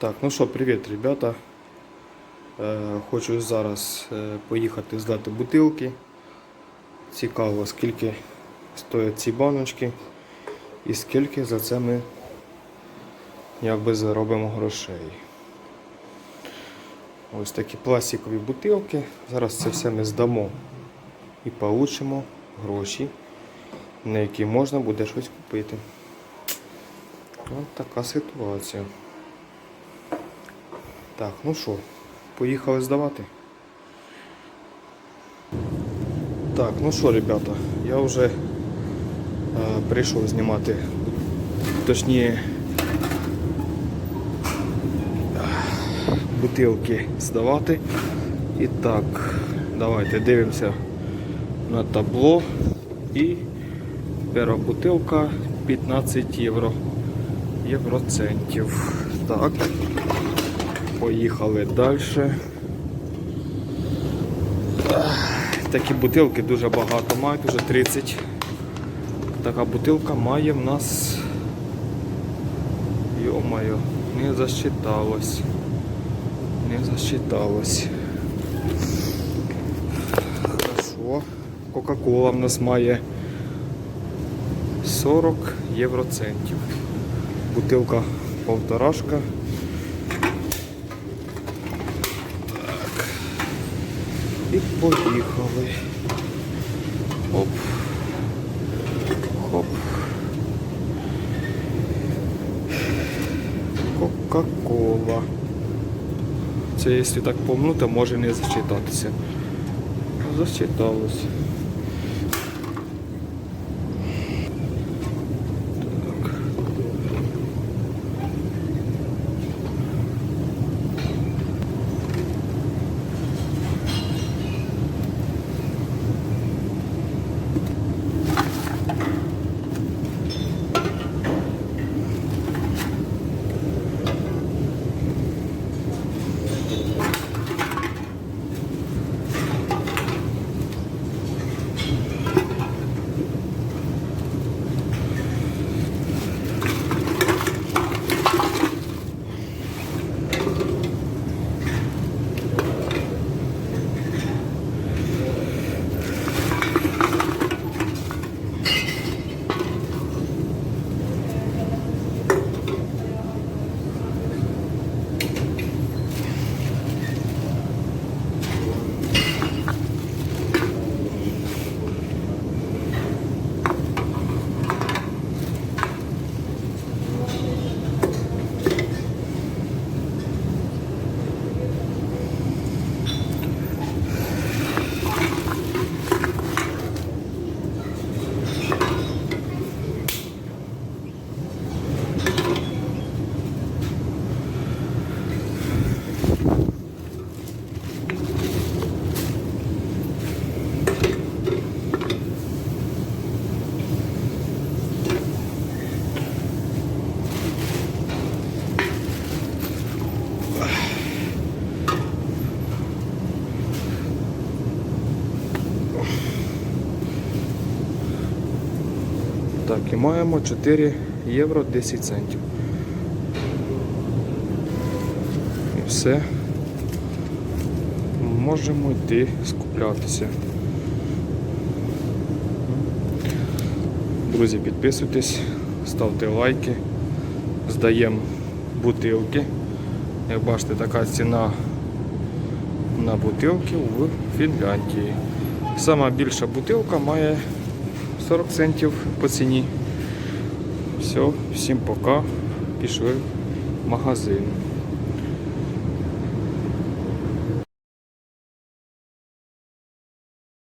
Так, ну що, привіт, ребята. Е, хочу зараз е, поїхати здати бутилки. Цікаво, скільки стоять ці баночки і скільки за це ми якби заробимо грошей. Ось такі пластикові бутилки. Зараз це все ми здамо і получимо гроші, на які можна буде щось купити. Ось така ситуація. Так, ну що, поїхали здавати. Так, ну що, ребята, я вже е, прийшов знімати, точніше, бутилки здавати. І так, давайте дивимося на табло. І перша бутилка 15 євро. Євроцентів. Так. Поїхали далі. Такі бутилки дуже багато мають, вже 30. Така бутилка має в нас. Йо-моє, не засчиталось. Не засчиталось. Хорошо. Кока-кола в нас має 40 євроцентів. Бутилка полторашка. І поїхали. Оп. Хоп. Кока-кола. Це якщо так помнути, може не зачитатися. Зачиталось. Так, і маємо 4 євро 10 центів. І все. Можемо йти скуплятися. Друзі, підписуйтесь, ставте лайки, здаємо бутилки. Як бачите, така ціна на бутилки в Фінляндії. Сама більша бутилка має 40 центів по ціні. Все, всім пока. Пішли в магазин.